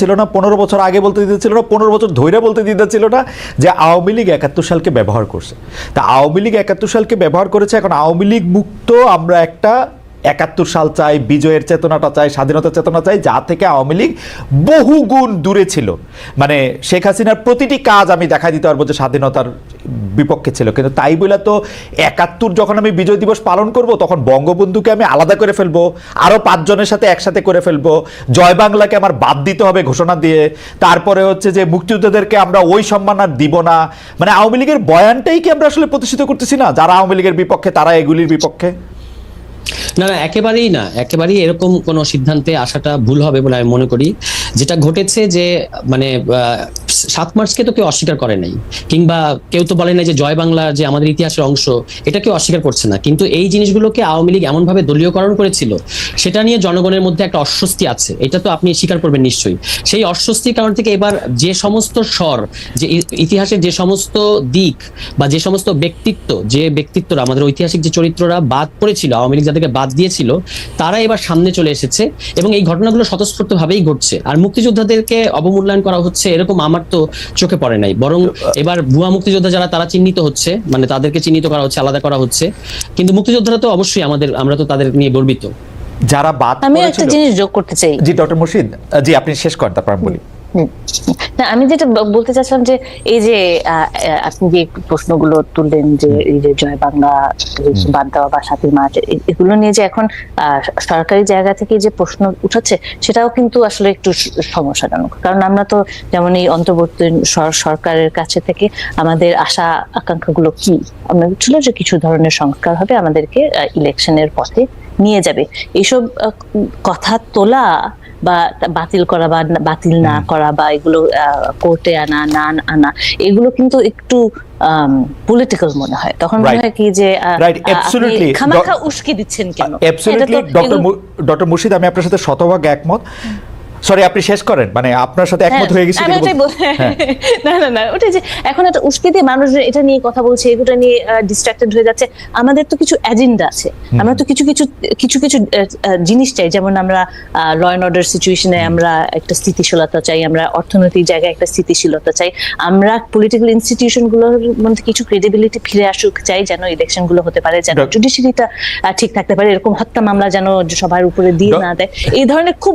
ছিল না, পনেরো বছর আগে বলতে দিতে ছিল না, পনেরো বছর ধৈর্য বলতে দিতে ছিল না যে আওয়ামী লীগ একাত্তর সালকে ব্যবহার করছে। তা আওয়ামী লীগ একাত্তর সালকে ব্যবহার করেছে, এখন আওয়ামী লীগ মুক্ত আমরা একটা একাত্তর সাল চাই, বিজয়ের চেতনাটা চাই স্বাধীনতার চেতনা চাই, যা থেকে আওয়ামী লীগ বহু গুণ দূরে ছিল। মানে শেখ হাসিনার প্রতিটি কাজ আমি দেখা দিতে পারব যে স্বাধীনতার বিপক্ষে ছিল। কিন্তু তাই বলে তো একাত্তর যখন আমি বিজয় দিবস পালন করব, তখন বঙ্গবন্ধুকে আমি আলাদা করে ফেলব আরও পাঁচজনের সাথে একসাথে করে ফেলব, জয় বাংলাকে আমার বাদ দিতে হবে ঘোষণা দিয়ে, তারপরে হচ্ছে যে মুক্তিযোদ্ধাদেরকে আমরা ওই সম্মান আর দিব না। মানে আওয়ামী লীগের বয়ানটাই কি আমরা আসলে প্রতিষ্ঠিত করতেছি না? যারা আওয়ামী লীগের বিপক্ষে, তারা এগুলির বিপক্ষে? না না, একেবারেই না, একেবারেই এরকম কোনো সিদ্ধান্তে আসাটা ভুল হবে বলে আমি মনে করি। যেটা ঘটেছে যে মানে আহ, সাত মার্চকে তো কেউ অস্বীকার করে নাই। কিংবা কেউ তো বলে নাই যে জয় বাংলা যে আমাদের ইতিহাসের অংশ এটা কেউ অস্বীকার করছে না। কিন্তু এই জিনিসগুলোকে আওয়ামী লীগ এমনভাবে দলীয়করণ করেছিল সেটা নিয়ে জনগণের মধ্যে একটা অস্বস্তি আছে। এটা তো আপনি স্বীকার করবেন নিশ্চয়ই। সেই অস্বস্তির কারণ থেকে এবার যে সমস্ত স্বর যে ইতিহাসের যে সমস্ত দিক বা যে সমস্ত ব্যক্তিত্ব যে ব্যক্তিত্বরা আমাদের ঐতিহাসিক যে চরিত্ররা বাদ পড়েছিল আওয়ামী লীগ যাদেরকে বাদ দিয়েছিল তারা এবার সামনে চলে এসেছে এবং এই ঘটনাগুলো স্বতঃস্ফূর্ত ভাবেই ঘটছে। আর মুক্তিযোদ্ধাদেরকে অবমূল্যায়ন করা হচ্ছে এরকম আমার তো চোখে পড়ে নাই। বরং এবার ভুয়া মুক্তিযোদ্ধা যারা তারা চিহ্নিত হচ্ছে মানে তাদেরকে চিহ্নিত করা হচ্ছে আলাদা করা হচ্ছে। কিন্তু মুক্তিযোদ্ধারা তো অবশ্যই আমাদের আমরা তো তাদের নিয়ে গর্বিত। যারা বাদ আমি একটা জিনিস যোগ করতে চাই। জি ডক্টর মুর্শিদ জি আপনি শেষ করেন তারপর আমি বলি। না আমি যেটা বলতে চাচ্ছিলাম যে এই যে আপনি যে প্রশ্নগুলো তুললেন যে এই যে জয় বাংলা বাদ দেওয়া বা সাতই মার্চ এগুলো নিয়ে যে এখন সরকারি জায়গা থেকে যে প্রশ্ন উঠাচ্ছে সেটাও কিন্তু আসলে একটু সমস্যাজনক। কারণ আমরা তো যেমন এই অন্তর্বর্তী সরকারের কাছে থেকে আমাদের আশা আকাঙ্ক্ষাগুলো কি? আমরা ছিল যে কিছু ধরনের সংস্কার হবে আমাদেরকে ইলেকশনের পথে নিয়ে যাবে। এইসব কথা তোলা বা বাতিল করা বা বাতিল না করা বা এগুলো কোর্টে আনা না আনা এগুলো কিন্তু একটু পলিটিক্যাল মনে হয়। তখন মনে হয় কি যে. খামাখা উস্কে দিচ্ছেন কেন? ডক্টর মুর্শিদ আমি আপনার সাথে শতভাগ একমত। সরি আপনি শেষ করেন। মানে আপনার সাথে একমত হ্যাঁ, হয়ে গেছি হ্যাঁ। না না না ওটাই যে এখন একটা উস্কে দিয়ে মানুষ এটা নিয়ে কথা বলছে এগুলো নিয়ে ডিস্ট্রাক্টেড হয়ে যাচ্ছে আমাদের তো কিছু এজেন্ডা আছে। আমরা তো কিছু কিছু কিছু কিছু জিনিস চাই। যেমন আমরা ল অ্যান্ড অর্ডার সিচুয়েশনে আমরা একটা স্থিতিশীলতা চাই আমরা অর্থনৈতিক জায়গায় একটা স্থিতিশীলতা চাই। আমরা পলিটিক্যাল ইনস্টিটিউশনগুলোর মধ্যে কিছু ক্রেডিবিলিটি ফিরে আসুক চাই যেন ইলেকশনগুলো হতে পারে যেন জুডিশিয়ারিটা ঠিক থাকতে পারে। এরকম হত্যা মামলা যেন সবার উপরে দিয়ে না দেয়। এই ধরনের খুব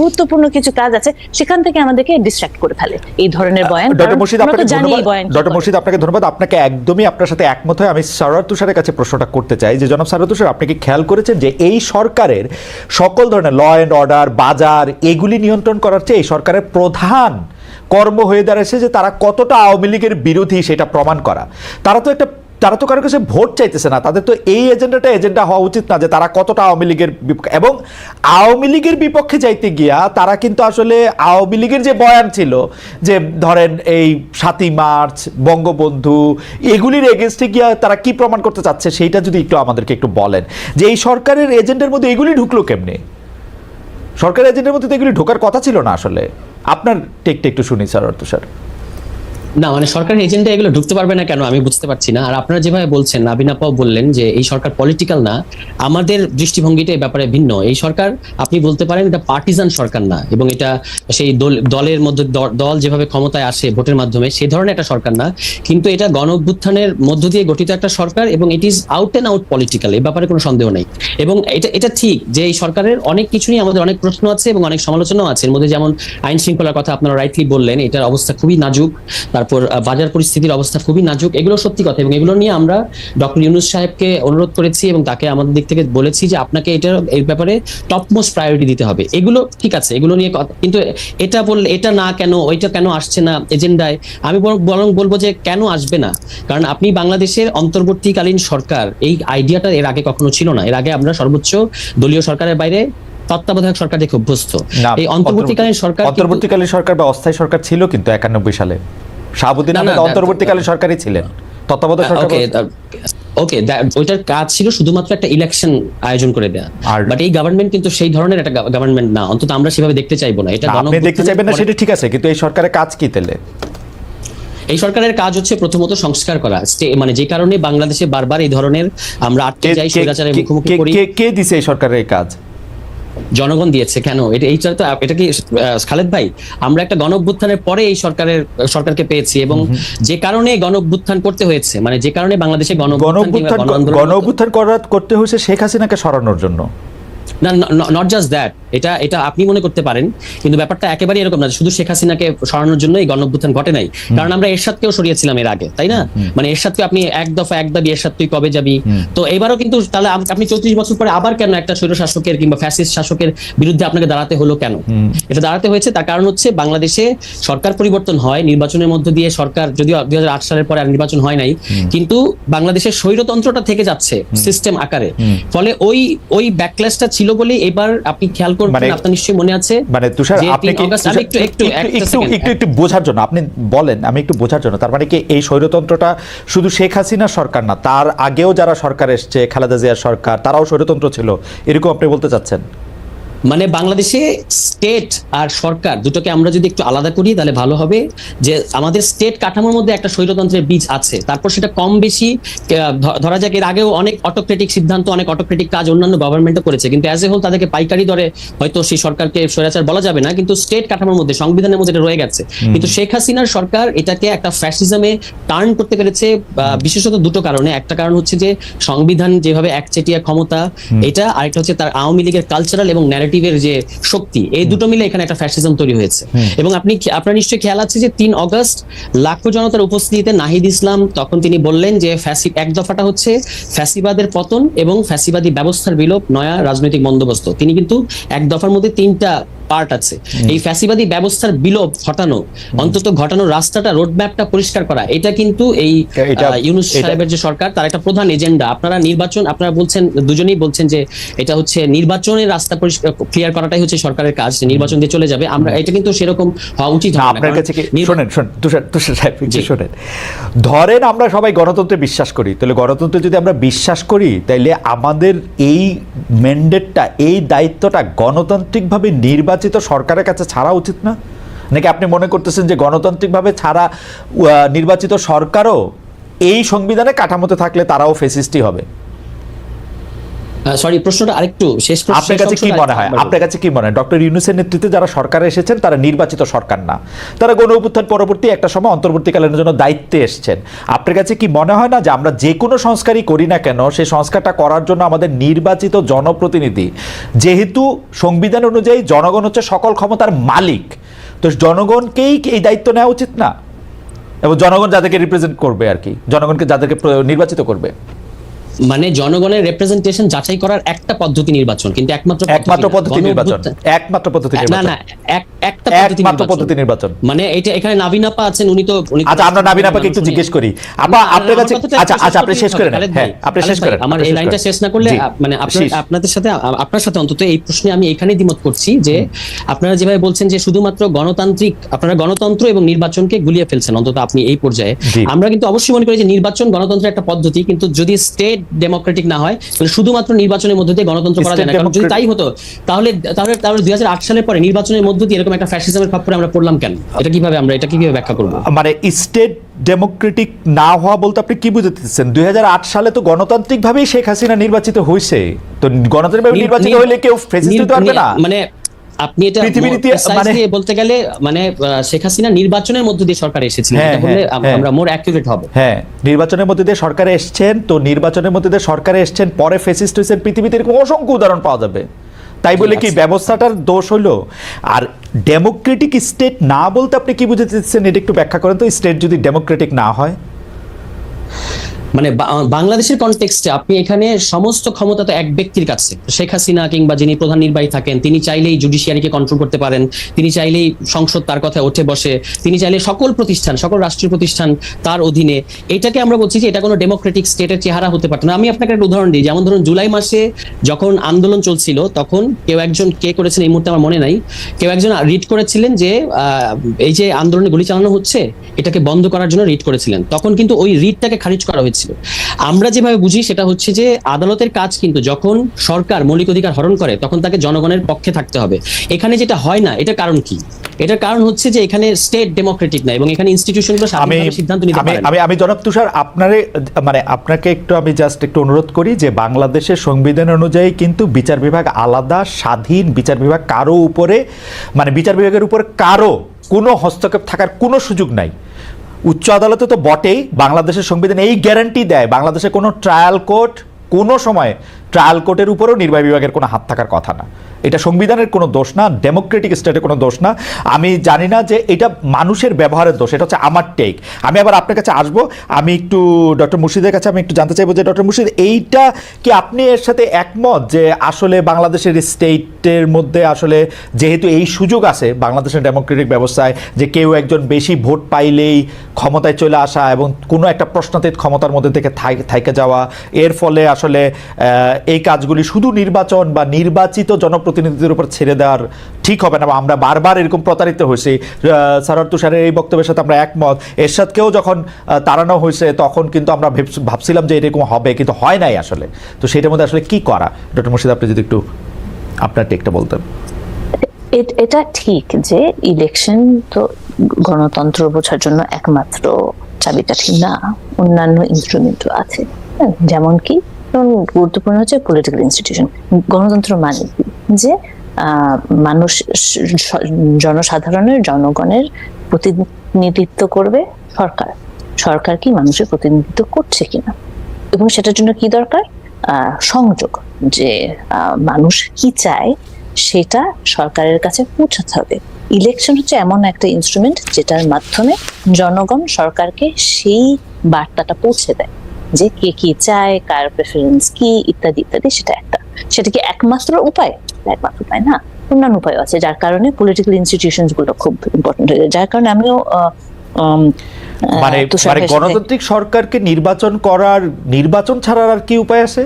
গুরুত্বপূর্ণ কিছু কাজ আছে সেখান থেকে আমাদেরকে ডিস্ট্রাক্ট করে ফেলে। এই ধরনের বয়ান ডক্টর মুর্শিদ আপনাকে ধন্যবাদ। ডক্টর মুর্শিদ আপনাকে ধন্যবাদ। আপনাকে একদমই আপনার সাথে একমত হয়ে আমি সারার তুষারের কাছে প্রশ্নটা করতে চাই যে জনাব সারার তুষার আপনি কি খেয়াল করেছেন যে এই সরকারের সকল ধরনের ল অ্যান্ড অর্ডার বাজার এগুলি নিয়ন্ত্রণ করার চেয়ে এই সরকারের প্রধান কর্ম হয়ে দাঁড়াচ্ছে যে তারা কতটা আওয়ামী লীগের বিরোধী সেটা প্রমাণ করা। তারা তো একটা তারা তো কারও কাছে ভোট চাইতেছে না। তাদের তো এই এজেন্ডাটা এজেন্ডা হওয়া উচিত না যে তারা কতটা আওয়ামী লীগের এবং আওয়ামী লীগের বিপক্ষে যাইতে গিয়া তারা কিন্তু আসলে আওয়ামী লীগের যে বয়ান ছিল যে ধরেন এই সাতই মার্চ, বঙ্গবন্ধু, এগুলির এগেনস্টে গিয়া তারা কি প্রমাণ করতে চাচ্ছে সেইটা যদি একটু আমাদেরকে একটু বলেন। যে এই সরকারের এজেন্ডার মধ্যে এগুলি ঢুকলো কেমনে? সরকারের এজেন্ডার মধ্যে তো এগুলি ঢোকার কথা ছিল না আসলে। আপনার টেকটা একটু শুনি, স্যার অর্থ স্যার। না মানে সরকারের এজেন্ডা এগুলো ঢুকতে পারবে না কেন আমি বুঝতে পারছি না। আর আপনারা যেভাবে বলছেন, নাবিন আপাও বললেন যে এই সরকার পলিটিক্যাল না, আমাদের দৃষ্টিভঙ্গিটা এই ব্যাপারে ভিন্ন। এই সরকার, আপনি বলতে পারেন, এটা পার্টিজান সরকার না, এবং এটা সেই দল- দলের মধ্যে দল যেভাবে ক্ষমতায় আসে ভোটের মাধ্যমে সেই ধরনের একটা সরকার না। কিন্তু এটা গণ অভ্যুত্থানের মধ্য দিয়ে গঠিত একটা সরকার, এবং it is out and out political এই ব্যাপারে কোনো সন্দেহ নেই। এবং এটা এটা ঠিক যে এই সরকারের অনেক কিছু নিয়ে আমাদের অনেক প্রশ্ন আছে, এবং অনেক সমালোচনাও আছে। এর মধ্যে যেমন আইন শৃঙ্খলার কথা আপনারা রাইটলি বললেন, এটার অবস্থা খুবই নাজুক। তারপর বাজার পরিস্থিতির অবস্থা খুবই নাজুক। এগুলো সত্যি কথা এবং এগুলো নিয়ে আমরা ডক্টর ইউনুস সাহেবকে অনুরোধ করেছি এবং তাকে আমাদের দিক থেকে বলেছি যে আপনাকে এটার এই ব্যাপারে টপ মোস্ট প্রায়োরিটি দিতে হবে। এগুলো ঠিক আছে এগুলো নিয়ে কিন্তু এটা বললে এটা না কেন ওইটা কেন আসছে না এজেন্ডায়? আমি বরং বলব যে কেন আসবে না? কারণ আপনি বাংলাদেশের অন্তর্বর্তীকালীন সরকার এই আইডিয়াটা এর আগে কখনো ছিল না। এর আগে আমরা সর্বোচ্চ দলীয় সরকারের বাইরে তত্ত্বাবধায়ক সরকার দেখে অভ্যস্ত। এই অন্তর্বর্তীকালীন সরকার অন্তর্বর্তীকালীন সরকার বা অস্থায়ী সরকার ছিল কিন্তু একানব্বই সালে। শাহাবুদ্দিন আহমেদ অন্তর্বর্তীকালীন সরকারই ছিলেন তত্ত্বাবধায়ক সরকার ওকে ওইটার কাজ ছিল শুধুমাত্র একটা ইলেকশন আয়োজন করে দেয়া। বাট এই গভর্নমেন্ট কিন্তু সেই ধরনের একটা গভর্নমেন্ট না অন্তত আমরা সেভাবে দেখতে চাইব না। এটা আপনি দেখতে চাইবেন না সেটা ঠিক আছে কিন্তু এই সরকারের কাজ কি তেলে এই সরকারের কাজ হচ্ছে প্রথমত সংস্কার করা। মানে যে কারণে বাংলাদেশে বারবার এই ধরনের আমরা আটকে যাই স্বৈরাচারের মুখোমুখি করি। কে দিছে এই সরকারের কাজ? জনগণ দিয়েছে কেন? এটা এইটা তো এটা কি খালেদ ভাই আমরা একটা গণ পরে এই সরকারের সরকারকে পেয়েছি এবং যে কারণে গণঅভ্যুত্থান করতে হয়েছে মানে যে কারণে বাংলাদেশে গণ গণ গণ গণ করতে হয়েছে শেখ হাসিনাকে সরানোর জন্য। না নট জাস্ট দ্যাট এটা এটা আপনি মনে করতে পারেন কিন্তু ব্যাপারটা একেবারে এরকম না শুধু শেখ হাসিনাকে সরানোর জন্য এই গণঅভ্যুত্থান ঘটে নাই। কারণ আমরা এরশাদকেও সরিয়েছিলাম এর আগে তাই না? মানে এরশাদকে আপনি এক দফা এক দাবি এরশাদ তুই কবে যাবি? তো এবারও কিন্তু তাহলে আপনি চৌত্রিশ বছর পরে আবার কেন একটা স্বৈর শাসকের কিংবা ফ্যাসিস্ট শাসকের বিরুদ্ধে আপনাকে দাঁড়াতে হলো কেন? এটা দাঁড়াতে হয়েছে তার কারণ হচ্ছে বাংলাদেশে সরকার পরিবর্তন হয় নির্বাচনের মধ্য দিয়ে সরকার যদিও দুই হাজার আট সালের পরে আর নির্বাচন হয় নাই কিন্তু বাংলাদেশের স্বৈরতন্ত্রটা থেকে যাচ্ছে সিস্টেম আকারে। ফলে ওই ওই ব্যাকলেসটা ছিল বলে এবার আপনি খেয়াল করবেন মানে- আপনার নিশ্চয়ই মনে আছে মানে তুষার আপনি একটু একটু একটু একটু একটু বোঝার জন্য আপনি বলেন আমি একটু বোঝার জন্য। তার মানে কি এই স্বৈরতন্ত্রটা শুধু শেখ হাসিনা সরকার না তার আগেও যারা সরকার এসছে খালেদা জিয়ার সরকার তারাও স্বৈরতন্ত্র ছিল এরকম আপনি বলতে চাচ্ছেন? মানে বাংলাদেশে স্টেট আর সরকার দুটোকে আমরা যদি একটু আলাদা করি তাহলে ভালো হবে যে আমাদের স্টেট কাঠামোর মধ্যে একটা স্বৈরতন্ত্রের বীজ আছে। তারপর সেটা কম বেশি ধরা যাক এর আগেও অনেক অটোক্রেটিক সিদ্ধান্ত অনেক অটোক্রেটিক কাজ অন্যান্য গভর্নমেন্টও করেছে। কিন্তু অ্যাজ এ হোল তাদেরকে পাইকারি দরে হয়তো সেই সরকারকে স্বৈরাচার বলা যাবে না কিন্তু স্টেট কাঠামোর মধ্যে সংবিধানের মধ্যে এটা রয়ে গেছে। কিন্তু শেখ হাসিনার সরকার এটাকে একটা ফ্যাসিজমে টার্ন করতে পেরেছে বিশেষত দুটো কারণে। একটা কারণ হচ্ছে যে সংবিধান যেভাবে একচেটিয়া ক্ষমতা এটা আরেকটা হচ্ছে তার আওয়ামী লীগের কালচারাল এবং ন্যারেটিভের যে শক্তি এই দুটো মিলে এখানে একটা ফ্যাসিজম তৈরি হয়েছে। এবং আপনি আপনার নিশ্চয়ই খেয়াল আছে যে তিন অগস্ট লাখো জনতার উপস্থিতিতে নাহিদ ইসলাম তখন তিনি বললেন যে ফ্যাসি এক দফাটা হচ্ছে ফ্যাসিবাদের পতন এবং ফ্যাসিবাদী ব্যবস্থার বিলোপ নয়া রাজনৈতিক বন্দোবস্ত। তিনি কিন্তু এক দফার মধ্যে তিনটা পার্ট আছে। এই ফ্যাসিবাদী ব্যবস্থার বিলোপ ঘটানো অন্তত ঘটানোর রাস্তাটা রোড ম্যাপটা পরিষ্কার করা এটা কিন্তু এই ইউনুস সাহেবের যে সরকার তার একটা প্রধান এজেন্ডা। আপনারা নির্বাচন আপনারা বলছেন দুজনেই বলছেন যে এটা হচ্ছে নির্বাচনের রাস্তা ক্লিয়ার করাটাই হচ্ছে সরকারের কাজ নির্বাচন দিয়ে চলে যাবে। আমরা এটা কিন্তু সেরকম হওয়া উচিত না। আপনার কাছে শোনেন শোন তুষার তুষার সাহেব। শোনেন। ধরেন আমরা সবাই গণতন্ত্রে বিশ্বাস করি তাহলে গণতন্ত্রে যদি আমরা বিশ্বাস করি তাইলে আমাদের এই ম্যান্ডেটটা এই দায়িত্বটা গণতান্ত্রিকভাবে নির্বাচিত সরকারের কাছে ছাড়া উচিত না? নাকি আপনি মনে করতেছেন যে গণতান্ত্রিকভাবে ছাড়া নির্বাচিত সরকারও এই সংবিধানে কাঠামোতে থাকলে তারাও ফেসিস্টই হবে? সরি প্রশ্নটা আরেকটু শেষ আপনার কাছে কি মনে হয়? আপনার কাছে কি মনে হয়? ডক্টর ইউনুসের নেতৃত্বে যারা সরকারে এসেছেন তারা নির্বাচিত সরকার না। তারা গণ অভ্যুত্থান পরবর্তী একটা সময় অন্তর্বর্তীকালীনের জন্য দায়িত্বে এসেছেন। আপনার কাছে কি মনে হয় না যে আমরা যে কোনো সংস্কারই করি না কেন সেই সংস্কারটা করার জন্য আমাদের নির্বাচিত জনপ্রতিনিধি যেহেতু সংবিধান অনুযায়ী জনগণ হচ্ছে সকল ক্ষমতার মালিক তো জনগণকেই এই দায়িত্ব নেওয়া উচিত না? এবং জনগণ যাদেরকে রিপ্রেজেন্ট করবে আর কি জনগণকে যাদেরকে নির্বাচিত করবে। মানে জনগণের রিপ্রেজেন্টেশন যাচাই করার একটা পদ্ধতি নির্বাচন কিন্তু একমাত্র একমাত্র পদ্ধতি নির্বাচন। একমাত্র পদ্ধতি না নির্বাচন। না এক- একটা পদ্ধতি একমাত্র পদ্ধতি নির্বাচন। মানে এটা এখানে নাবিন আপা আছেন উনি তো আচ্ছা আমরা নাবিন আপাকে একটু জিজ্ঞেস করি। না, আপা আপনার কাছে আচ্ছা আচ্ছা আপনি শেষ করেন। হ্যাঁ আপনি শেষ করেন আমার এই লাইনটা শেষ না করলে মানে আপনার আপনাদের সাথে আপনার সাথে অন্তত এই প্রশ্নে আমি এখানেই দ্বিমত করছি যে আপনারা যেভাবে বলছেন যে শুধুমাত্র গণতান্ত্রিক আপনারা গণতন্ত্র এবং নির্বাচনকে গুলিয়ে ফেলছেন অন্তত আপনি এই পর্যায়ে। আমরা কিন্তু অবশ্যই মনে করি যে নির্বাচন গণতন্ত্রের একটা পদ্ধতি কিন্তু যদি স্টেট ডেমোক্রেটিক না হয় তাহলে শুধুমাত্র নির্বাচনের মধ্যে দিয়ে গণতন্ত্র করা যায় না। কারণ যদি তাই হতো তাহলে তাহলে তাহলে দুই হাজার আট সালের পরে নির্বাচনের মধ্য দিয়ে এরকম একটা ফ্যাসিজমের খপ্পরে আমরা পড়লাম কেন? এটা কীভাবে আমরা এটা কীভাবে ব্যাখ্যা করব? মানে স্টেট ডেমোক্রেটিক না হওয়া বলতে আপনি কি বুঝতেছেন দুই হাজার আট সালে তো গণতান্ত্রিকভাবেই শেখ হাসিনা নির্বাচিত হয়েছে তো গণতান্ত্রিকভাবে নির- নির্বাচিত নির- হইলে কেউ ফেসিস্ট হতে পারবে না। মানে আপনি এটা মানে- বলতে গেলে মানে শেখ হাসিনা নির্বাচনের মধ্য দিয়ে সরকার এসেছিল। হ্যাঁ, এটা বললে হ্যাঁ। আমরা মোর অ্যাকুরেট হবে। হ্যাঁ নির্বাচনের মধ্যে দিয়ে সরকারে এসছেন তো নির্বাচনের মধ্যে দিয়ে সরকারে এসছেন পরে ফেসিস্ট হয়েছেন পৃথিবীতে এরকম অসংখ্য উদাহরণ পাওয়া যাবে। তাই বলে কি ব্যবস্থাটার দোষ হলো আর ডেমোক্রেটিক স্টেট না বলতে আপনি কি বুঝতে চাচ্ছেন এটা একটু ব্যাখ্যা করেন তো স্টেট যদি ডেমোক্রেটিক না হয়। মানে বাংলাদেশের কনটেক্সটে আপনি এখানে সমস্ত ক্ষমতা তো এক ব্যক্তির কাছে। শেখ হাসিনা কিংবা যিনি প্রধান নির্বাহী থাকেন, তিনি চাইলেই জুডিশিয়ারিকে কন্ট্রোল করতে পারেন, তিনি চাইলেই সংসদ তার কথায় ওঠে বসে, তিনি চাইলে সকল প্রতিষ্ঠান, সকল রাষ্ট্রীয় প্রতিষ্ঠান তার অধীনে। এটাকে আমরা বলছি যে এটা কোনো ডেমোক্রেটিক স্টেটের চেহারা হতে পারে না। আমি আপনাকে একটা উদাহরণ দিই, যেমন ধরুন জুলাই মাসে যখন আন্দোলন চলছিল, তখন কেউ একজন কে করেছেন এই মুহূর্তে আমার মনে নাই, কেউ একজন রিড করেছিলেন যে এই যে আন্দোলনে গুলি চালানো হচ্ছে, এটাকে বন্ধ করার জন্য রিড করেছিলেন। তখন কিন্তু ওই রিডটাকে খারিজ করা হয়েছে। হয়েছিল আমরা যেভাবে বুঝি সেটা হচ্ছে যে আদালতের কাজ কিন্তু যখন সরকার মৌলিক অধিকার হরণ করে তখন তাকে জনগণের পক্ষে থাকতে হবে। এখানে যেটা হয় না এটা কারণ কি? এটার কারণ হচ্ছে যে এখানে স্টেট ডেমোক্রেটিক না এবং এখানে ইনস্টিটিউশনগুলো আমি স্বাধীনভাবে সিদ্ধান্ত নিতে পারে আমি আমি জনাব তুষার আপনারে মানে আপনাকে একটু আমি জাস্ট একটু অনুরোধ করি যে বাংলাদেশের সংবিধান অনুযায়ী কিন্তু বিচার বিভাগ আলাদা স্বাধীন বিচার বিভাগ কারও উপরে মানে বিচার বিভাগের উপর কারও কোনো হস্তক্ষেপ থাকার কোনো সুযোগ নাই। উচ্চ আদালতে তো বটেই, বাংলাদেশের সংবিধান এই গ্যারান্টি দেয়। বাংলাদেশে কোনো ট্রায়াল কোর্ট কোনো সময় ট্রায়াল কোর্টের উপরেও নির্বাহী বিভাগের কোনো হাত থাকার কথা না। এটা সংবিধানের কোনো দোষ না, ডেমোক্রেটিক স্টেটের কোনো দোষ না। আমি জানি না যে এটা মানুষের ব্যবহারের দোষ, এটা হচ্ছে আমার টেক আমি আবার আপনার কাছে আসব, আমি একটু ডক্টর মুর্শিদের কাছে আমি একটু জানতে চাইব যে ডক্টর মুর্শিদ, এইটা কি আপনি এর সাথে একমত যে আসলে বাংলাদেশের স্টেটের মধ্যে আসলে যেহেতু এই সুযোগ আছে বাংলাদেশের ডেমোক্রেটিক ব্যবস্থায় যে কেউ একজন বেশি ভোট পাইলেই ক্ষমতায় চলে আসা এবং কোনো একটা প্রশ্নাতীত ক্ষমতার মধ্যে থেকে থাই- থাইকে যাওয়া, এর ফলে আসলে এই কাজগুলি শুধু নির্বাচন বা নির্বাচিত জনপ্রতিনিধিদের উপর ছেড়ে দেওয়ার ঠিক হবে না বা আমরা বারবার এরকম প্রতারিত হয়েছি। সারার তুষারের এই বক্তব্যের সাথে আমরা একমত। এরশাদকেও যখন তাড়ানো হয়েছে তখন কিন্তু আমরা ভেব- ভাবছিলাম যে এরকম হবে কিন্তু হয় নাই আসলে। তো সেটার মধ্যে আসলে কি করা? ডক্টর মুর্শিদ আপনি যদি একটু আপনার টেকটা বলতেন। এটা ঠিক যে ইলেকশন তো গণতন্ত্র বোঝার জন্য একমাত্র চাবিকাঠি না। অন্যান্য ইনস্ট্রুমেন্টও আছে। হ্যাঁ, যেমন কি গুরুত্বপূর্ণ হচ্ছে পলিটিক্যাল ইনস্টিটিউশন গণতন্ত্র মানে যে মানুষ জনসাধারণের, জনগণের প্রতিনিধিত্ব করবে সরকার। সরকার কি মানুষের প্রতিনিধিত্ব করছে কিনা? এবং সেটার জন্য কি দরকার? সংযোগ। যে মানুষ কি চায়, সেটা সরকারের কাছে পৌঁছাতে হবে। ইলেকশন হচ্ছে এমন একটা ইনস্ট্রুমেন্ট যেটার মাধ্যমে জনগণ সরকারকে সেই বার্তাটা পৌঁছে দেয়। যে কে কি চায় কার প্রেফারেন্স কি ইত্যাদি ইত্যাদি সেটা একটা। সেটা কি একমাত্র উপায়? একমাত্র উপায় না অন্যান্য উপায় আছে যার কারণে পলিটিক্যাল ইনস্টিটিউশনগুলো খুব ইম্পর্টেন্ট হয়ে যায়। যার কারণে আমিও মানে মানে গণতান্ত্রিক সরকারকে নির্বাচন করার নির্বাচন ছাড়ার আর কি উপায় আছে?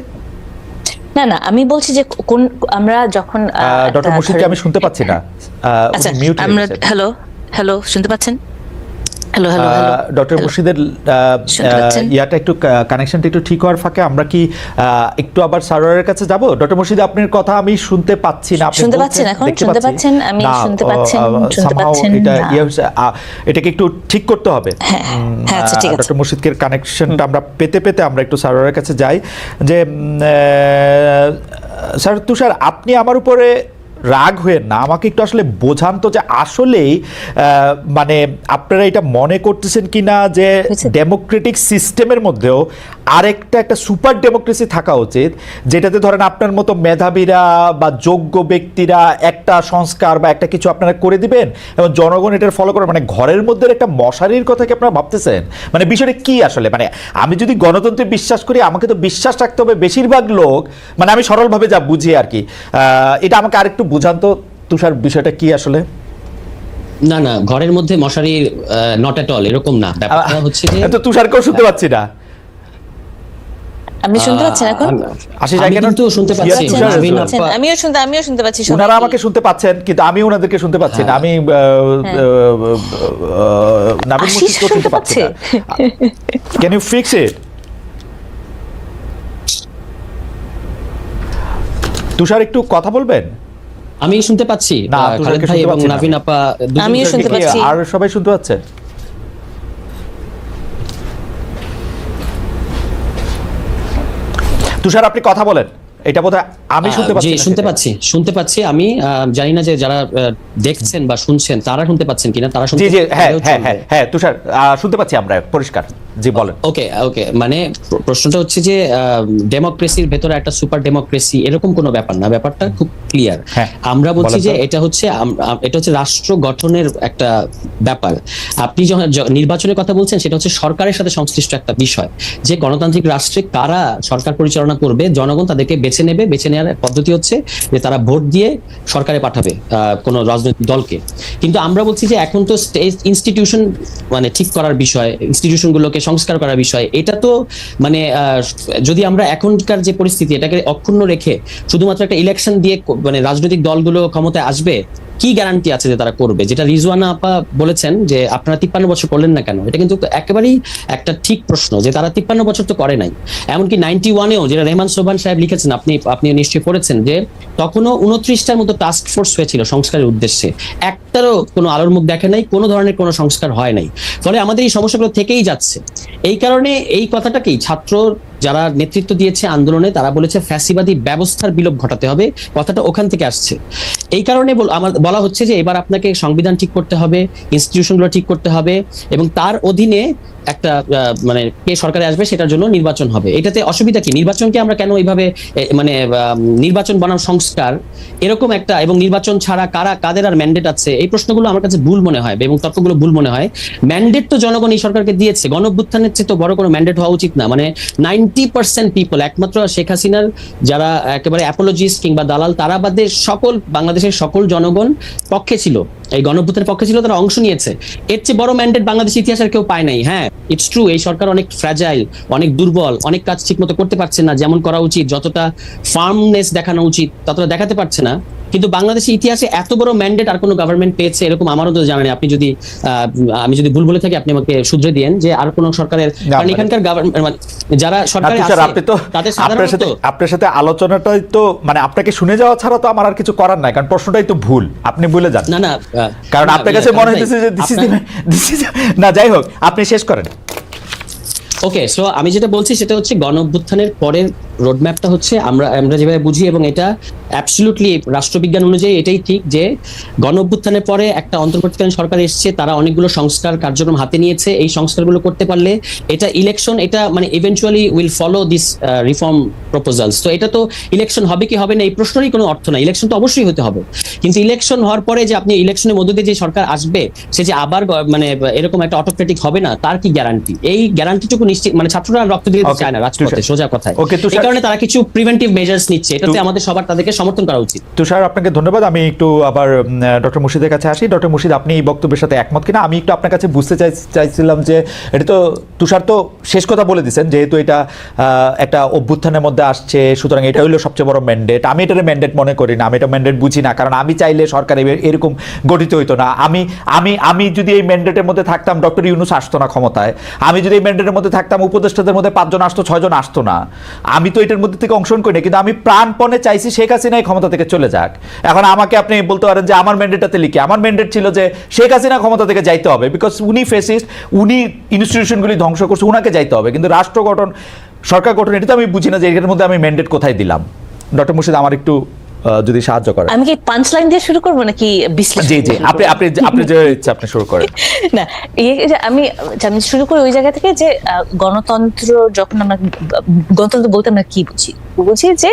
না না আমি বলছি যে কোন আমরা যখন ডক্টর আমি শুনতে পাচ্ছি না। আচ্ছা মিউট আমরা হ্যালো হ্যালো শুনতে পাচ্ছেন? হ্যালো হ্যালো ডক্টর মুর্শিদের? ইয়াটা একটু কানেকশনটা একটু ঠিক হওয়ার ফাঁকে আমরা কি আহ, একটু আবার সারোয়ারের কাছে যাব ডক্টর মুর্শিদ আপনার কথা আমি শুনতে পাচ্ছি না আপনি শুনতে পাচ্ছেন এখন? শুনতে পাচ্ছেন? আমি শুনতে পাচ্ছেন? শুনতে পাচ্ছেন? এটা। ইয়ে হচ্ছে, এটাকে একটু ঠিক করতে হবে হ্যাঁ, হ্যাঁ, আচ্ছা, ঠিক আছে। ডক্টর মুর্শিদকে কানেকশনটা আমরা পেতে পেতে আমরা একটু সারোয়ারের কাছে যাই যে স্যার তুষার আপনি আমার উপরে রাগ হয়ে না আমাকে একটু আসলে বোঝান তো যে আসলেই মানে আপনারা এটা মনে করতেছেন কি না যে ডেমোক্রেটিক সিস্টেমের মধ্যেও আরেকটা একটা সুপার ডেমোক্রেসি থাকা উচিত যেটাতে ধরেন আপনার মতো মেধাবীরা বা যোগ্য ব্যক্তিরা একটা সংস্কার বা একটা কিছু আপনারা করে দিবেন এবং জনগণ এটার ফলো করে মানে ঘরের মধ্যে একটা মশারির কথা কি আপনারা ভাবতেছেন? মানে বিষয়টা কি আসলে? মানে আমি যদি গণতন্ত্রে বিশ্বাস করি আমাকে তো বিশ্বাস রাখতে হবে বেশিরভাগ লোক। মানে আমি সরলভাবে যা বুঝি আর কি। এটা আমাকে আরেকটু বুঝান তো তুষার বিষয়টা কি আসলে? না না ঘরের মধ্যে মশারি নট এট অল এরকম না। ব্যাপারটা হচ্ছে যে তো তুষারকেও শুনতে পাচ্ছি না। আপনি শুনতে পাচ্ছেন এখন? আশিস আমি আই কিন্তু শুনতে পাচ্ছি তুষার, তুষার। আপা- আমিও শুনতে আমিও শুনতে পাচ্ছি ওনারা। আমাকে শুনতে পাচ্ছেন কিন্তু আমি ওনাদেরকে শুনতে পাচ্ছি না। আমি আহ, আহ, নাবিল শুনতে শুনতে পাচ্ছি। Can you fix it Tushar একটু কথা বলবেন? আমি শুনতে পাচ্ছি না, খালেদ ভাই এবং পাচ্ছি না। নাবিন আপা দুজন আমিও শুনতে পাচ্ছি। আর সবাই শুনতে পাচ্ছেন তুষার আপনি কথা বলেন। এটা বোধহয় আমি শুনতে পাচ্ছি জি শুনতে পাচ্ছি শুনতে পাচ্ছি। আমি জানি না যে যারা আহ, দেখছেন বা শুনছেন তারা শুনতে পাচ্ছেন কিনা তারা জি শুনতে জি হ্যাঁ হ্যাঁ হ্যাঁ হ্যাঁ তুষার আহ, শুনতে পাচ্ছি আমরা পরিষ্কার। জি বলেন। ওকে ওকে মানে প্রশ্নটা হচ্ছে যে ডেমোক্রেসির ভেতরে একটা সুপার ডেমোক্রেসি এরকম কোনো ব্যাপার না ব্যাপারটা খুব ক্লিয়ার আমরা বলছি যে এটা হচ্ছে এটা হচ্ছে রাষ্ট্র গঠনের একটা ব্যাপার। আপনি যখন নির্বাচনের কথা বলছেন সেটা হচ্ছে সরকারের সাথে সংশ্লিষ্ট একটা বিষয়। যে গণতান্ত্রিক রাষ্ট্রে কারা সরকার পরিচালনা করবে জনগণ তাদেরকে বেছে নেবে বেছে নেওয়ার পদ্ধতি হচ্ছে যে তারা ভোট দিয়ে সরকারে পাঠাবে আহ, কোনো রাজনৈতিক দলকে। কিন্তু আমরা বলছি যে এখন তো ইনস্টিটিউশন মানে ঠিক করার বিষয় ইনস্টিটিউশন গুলোকে সংস্কার করার বিষয়, এটা তো মানে যদি আমরা এখনকার যে পরিস্থিতি, এটাকে অক্ষুণ্ণ রেখে শুধুমাত্র একটা ইলেকশন দিয়ে মানে রাজনৈতিক দলগুলো ক্ষমতায় আসবে কি গ্যারান্টি আছে যে তারা করবে? যেটা রিজওয়ানা আপা বলেছেন যে আপনারা তিপ্পান্ন বছর করলেন না কেন? এটা কিন্তু একেবারেই একটা ঠিক প্রশ্ন যে তারা তিপ্পান্ন বছর তো করে নাই। এমনকি নাইনটি ওয়ানেও যেটা রেহমান সোবান সাহেব লিখেছেন, আপনি আপনি নিশ্চয়ই পড়েছেন যে তখনও উনত্রিশটার মতো টাস্ক ফোর্স হয়েছিল সংস্কারের উদ্দেশ্যে। একটারও কোনো আলোর মুখ দেখে নাই, কোনো ধরনের কোনো সংস্কার হয় নাই। ফলে আমাদের এই সমস্যাগুলো থেকেই যাচ্ছে। এই কারণে এই কথাটাকেই ছাত্র যারা নেতৃত্ব দিয়েছে আন্দোলনে, তারা বলেছে ফ্যাসিবাদী ব্যবস্থার বিলোপ ঘটাতে হবে। কথাটা ওখান থেকে আসছে। এই কারণে আমার বলা হচ্ছে যে এবার আপনাকে সংবিধান ঠিক করতে হবে ইনস্টিটিউশনগুলো ঠিক করতে হবে এবং তার অধীনে একটা মানে কে সরকারে আসবে সেটার জন্য নির্বাচন হবে। এটাতে অসুবিধা কি? নির্বাচনকে আমরা কেন এইভাবে মানে নির্বাচন বনাম সংস্কার? এরকম একটা, এবং নির্বাচন ছাড়া কারা, কাদের আর ম্যান্ডেট আছে? এই প্রশ্নগুলো আমার কাছে ভুল মনে হয় এবং তর্কগুলো ভুল মনে হয়। ম্যান্ডেট তো জনগণ এই সরকারকে দিয়েছে। গণ অভ্যুত্থানের চেয়ে তো বড় কোনো ম্যান্ডেট হওয়া উচিত না। মানে নাইনটি পার্সেন্ট পিপল একমাত্র শেখ হাসিনার যারা একেবারে অ্যাপোলজিস্ট কিংবা দালাল, তারা বাদে সকল বাংলাদেশের সকল জনগণ পক্ষে ছিল। এই গণভূতের পক্ষে ছিল, তারা অংশ নিয়েছে। এর চেয়ে বড় ম্যান্ডেট বাংলাদেশ ইতিহাসের কেউ পায় নাই। হ্যাঁ ইটস ট্রু এই সরকার অনেক ফ্র্যাজাইল অনেক দুর্বল, অনেক কাজ ঠিক মতো করতে পারছে না, যেমন করা উচিত, যতটা ফার্মনেস দেখানো উচিত, ততটা দেখাতে পারছে না। কিন্তু বাংলাদেশের ইতিহাসে এত বড় ম্যান্ডেট আর কোনো গভর্নমেন্ট পেয়েছে এরকম আমারও তো জানা নেই। আপনি যদি আমি যদি ভুল বলে থাকি আপনি আমাকে শুধরে দিয়েন যে আর কোনো সরকারের কারণ মানে- এখানকার যারা সরকারে আপনি তো আপনার সাথে আপনার সাথে আলোচনাটাই তো মানে আপনাকে শুনে যাওয়া ছাড়া তো আমার আর কিছু করার নাই কারণ প্রশ্নটাই তো ভুল। আপনি বলে যান। না না কারণ আপনার কাছে মনে হইতেছে যে দিস ইজ না যাই হোক আপনি শেষ করেন। ওকে সো আমি যেটা বলছি সেটা হচ্ছে গণ অভ্যুত্থানের পরের রোডম্যাপটা হচ্ছে আমরা আমরা যেভাবে বুঝি এবং এটা অ্যাবসলিউটলি রাষ্ট্রবিজ্ঞান অনুযায়ী এটাই ঠিক যে গণ অভ্যুত্থানের পরে একটা অন্তর্বর্তীকালীন সরকার এসছে, তারা অনেকগুলো সংস্কার কার্যক্রম হাতে নিয়েছে, এই সংস্কারগুলো করতে পারলে এটা ইলেকশন এটা মানে eventually will follow this reform proposals তো এটা তো ইলেকশন হবে কি হবে না, এই প্রশ্নেরই কোনো অর্থ নাই। ইলেকশন তো অবশ্যই হতে হবে। কিন্তু ইলেকশন হওয়ার পরে যে আপনি ইলেকশনের মধ্য দিয়ে যে সরকার আসবে, সে যে আবার মানে এরকম একটা অটোক্রেটিক হবে না, তার কি গ্যারান্টি এই গ্যারান্টিটুকু নিশ্চিত মানে ছাত্ররা রক্ত চায় না রাজপথে সোজা কথায়। এই কারণে তারা কিছু প্রিভেন্টিভ মেজার্স নিচ্ছে এটাতে আমাদের সবার তাদেরকে সমর্থন করা উচিত। তুষার আপনাকে ধন্যবাদ। আমি একটু আবার ডক্টর মুর্শিদের কাছে আসি। ডক্টর মুর্শিদ আপনি এই বক্তব্যের সাথে একমত কিনা? আমি একটু আপনার কাছে বুঝতে চাই চাইছিলাম যে এটা তো তুষার তো শেষ কথা বলে দিচ্ছেন যেহেতু এটা একটা অভ্যুত্থানের মধ্যে আসছে সুতরাং এটা হলো সবচেয়ে বড় ম্যান্ডেট আমি এটার ম্যান্ডেট মনে করি না আমি এটা ম্যান্ডেট বুঝি না কারণ আমি চাইলে সরকার এরকম গঠিত হইতো না। আমি আমি আমি যদি এই ম্যান্ডেটের মধ্যে থাকতাম ডক্টর ইউনুস আসতো না ক্ষমতায়। আমি যদি এই ম্যান্ডেটের মধ্যে থাকতাম, উপদেষ্টাদের মধ্যে পাঁচজন আসতো, ছয়জন আসতো না। আমি তো এটার মধ্যে থেকে অংশগ্রহণ করি না কিন্তু আমি প্রাণপণে চাইছি শেখ হাসিনা এই ক্ষমতা থেকে চলে যাক। এখন আমাকে আপনি বলতে পারেন যে আমার ম্যান্ডেটটাতে লিখে। আমার ম্যান্ডেট ছিল যে শেখ হাসিনা ক্ষমতা থেকে যাইতে হবে বিকজ উনি ফেসিস্ট উনি ইনস্টিটিউশনগুলি ধ্বংস করছে, উনাকে যাইতে হবে। কিন্তু রাষ্ট্র গঠন, সরকার গঠন, এটা তো আমি বুঝি না যে এটার মধ্যে আমি ম্যান্ডেট কোথায় দিলাম। ডক্টর মুর্শিদ, আমার একটু যদি সাহায্য করে। আমি কি পাঁচ লাইন দিয়ে শুরু করব নাকি বিশ্লেষণ জি জি আপনি আপনি আপনি যে ইচ্ছা আপনি শুরু করেন। না এই যে আমি আমি শুরু করি ওই জায়গা থেকে যে গণতন্ত্র যখন আমরা গণতন্ত্র বলতে আমরা কি বুঝি? বুঝি যে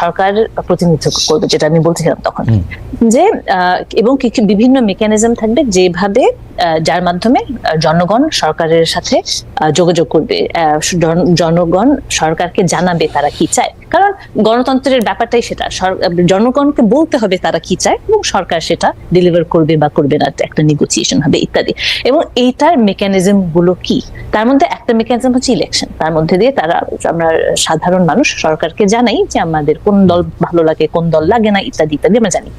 সরকার প্রতিনিধিত্ব করবে যেটা আমি বলছিলাম তখন। যে এবং কিছু বিভিন্ন মেকানিজম থাকবে যেভাবে যার মাধ্যমে জনগণ সরকারের সাথে যোগাযোগ করবে। জনগণ সরকারকে জানাবে তারা কি চায়। কারণ গণতন্ত্রের ব্যাপারটাই সেটা। জনগণকে বলতে হবে তারা কি চায় এবং সরকার সেটা ডেলিভার করবে বা করবে না একটা নেগোসিয়েশন হবে ইত্যাদি। এবং এইটার মেকানিজমগুলো কি? তার মধ্যে একটা মেকানিজম হচ্ছে ইলেকশন তার মধ্যে দিয়ে তারা আমরা সাধারণ মানুষ সরকারকে জানাই যে আমাদের কোন দল ভালো লাগে কোন দল লাগে না ইত্যাদি ইত্যাদি আমরা জানি।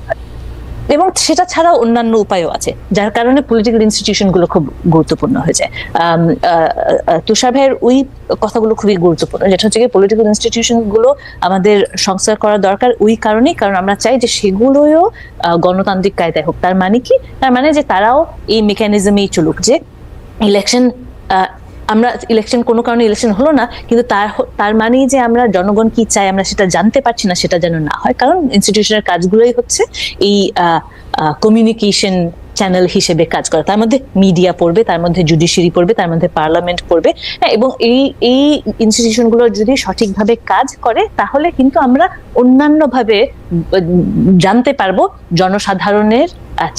এবং সেটা ছাড়া অন্যান্য উপায়ও আছে যার কারণে পলিটিক্যাল ইনস্টিটিউশনগুলো খুব গুরুত্বপূর্ণ হয়ে আহ, তুষার ভাইয়ের ওই কথাগুলো খুবই গুরুত্বপূর্ণ যেটা হচ্ছে পলিটিক্যাল ইনস্টিটিউশনগুলো আমাদের সংস্কার করা দরকার ওই কারণেই কারণ আমরা চাই যে সেগুলোও গণতান্ত্রিক কায়দায় হোক। তার মানে কি? তার মানে যে তারাও এই মেকানিজমেই চলুক যে ইলেকশন আমরা ইলেকশন কোনো কারণে ইলেকশন হলো না কিন্তু তার তার মানেই যে আমরা জনগণ কি চাই আমরা সেটা জানতে পারছি না সেটা যেন না হয়। কারণ ইনস্টিটিউশনের কাজগুলোই হচ্ছে এই কমিউনিকেশন চ্যানেল হিসেবে কাজ করে। তার মধ্যে মিডিয়া পড়বে তার মধ্যে জুডিশিয়ারি পড়বে তার মধ্যে পার্লামেন্ট পড়বে। হ্যাঁ, এবং এই এই ইনস্টিটিউশনগুলো যদি সঠিকভাবে কাজ করে তাহলে কিন্তু আমরা অন্যান্যভাবে জানতে পারব জনসাধারণের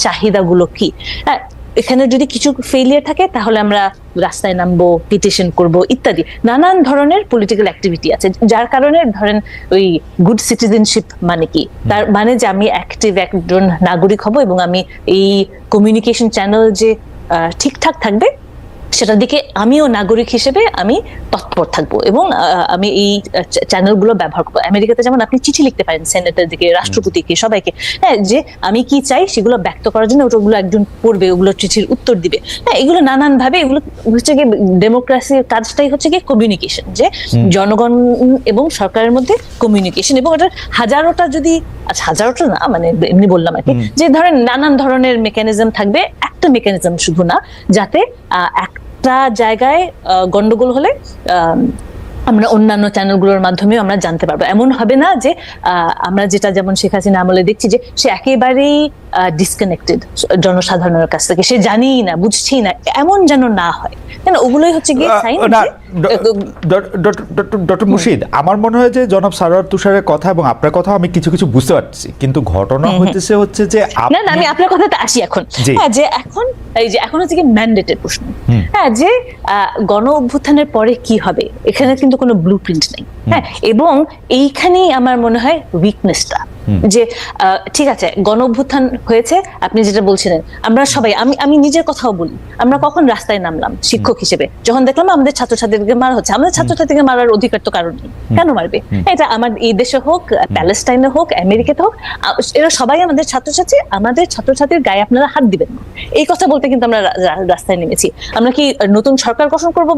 চাহিদাগুলো কি। হ্যাঁ এখানে যদি কিছু ফেলিয়ার থাকে, তাহলে আমরা রাস্তায় নামবো পিটিশন করব, ইত্যাদি। নানান ধরনের পলিটিক্যাল অ্যাক্টিভিটি আছে, যার কারণে ধরেন ওই গুড সিটিজেনশিপ মানে কি? তার মানে যে আমি অ্যাক্টিভ একজন নাগরিক হব এবং আমি এই কমিউনিকেশন চ্যানেল যে ঠিকঠাক থাকবে সেটার দিকে আমিও নাগরিক হিসেবে আমি তৎপর থাকব এবং আমি এই চ্যানেলগুলো ব্যবহার করব। আমেরিকাতে যেমন আপনি চিঠি লিখতে পারেন সেনেটের দিকে রাষ্ট্রপতিকে সবাইকে। হ্যাঁ যে আমি কি চাই সেগুলো ব্যক্ত করার জন্য ওগুলো একজন পড়বে ওগুলো চিঠির উত্তর দিবে। হ্যাঁ এগুলো নানান ভাবে এগুলো হচ্ছে গিয়ে ডেমোক্রেসির কাজটাই হচ্ছে গিয়ে কমিউনিকেশন যে জনগণ এবং সরকারের মধ্যে কমিউনিকেশন এবং এটার হাজারোটা যদি আচ্ছা হাজারোটা না মানে এমনি বললাম আর কি যে ধরেন নানান ধরনের মেকানিজম থাকবে একটা মেকানিজম শুধু না যাতে আহ, একটা জায়গায় গন্ডগোল হলে আমরা অন্যান্য চ্যানেলগুলোর মাধ্যমেও আমরা জানতে পারব। এমন হবে না যে আমরা যেটা যেমন শেখ হাসিনা আমলে দেখছি যে সে একেবারেই ডিসকানেক্টেড জনসাধারণের কাছ থেকে। সে জানিই না বুঝছেই না এমন যেন না হয়। কেন ওগুলোই হচ্ছে গিয়ে সাইন ডক্টর মুর্শিদ আমার মনে হয় যে জনাব সারোয়ার তুষারের কথা এবং আপনার কথা আমি কিছু কিছু বুঝতে পারছি। কিন্তু ঘটনা হইতেছে হচ্ছে যে না না আমি আপনার কথাতে আসি এখন। হ্যাঁ যে এখন এই যে এখন হচ্ছে কি ম্যান্ডেটের প্রশ্ন। হ্যাঁ যে গণ অভ্যুত্থানের পরে কি হবে? এখানে কিন্তু কোনো ব্লু প্রিন্ট নেই হ্যাঁ এবং এইখানেই আমার মনে হয় উইকনেসটা যে আহ, ঠিক আছে গণ অভ্যুত্থান হয়েছে আপনি যেটা বলছিলেন আমরা সবাই আমি আমি নিজের কথাও বলি আমরা কখন রাস্তায় নামলাম শিক্ষক হিসেবে? যখন দেখলাম আমাদের ছাত্রছাত্রীদেরকে মারা হচ্ছে আমাদের ছাত্রছাত্রীকে মারার অধিকার তো কারণ নেই। কেন মারবে? এটা আমার এই দেশে হোক প্যালেস্টাইনে হোক আমেরিকাতে হোক এরা সবাই আমাদের ছাত্রছাত্রী আমাদের ছাত্রছাত্রীর গায়ে আপনারা হাত দিবেন না। এই কথা বলতে কিন্তু আমরা রাস্তায় নেমেছি। আমরা কি নতুন সরকার গঠন করব?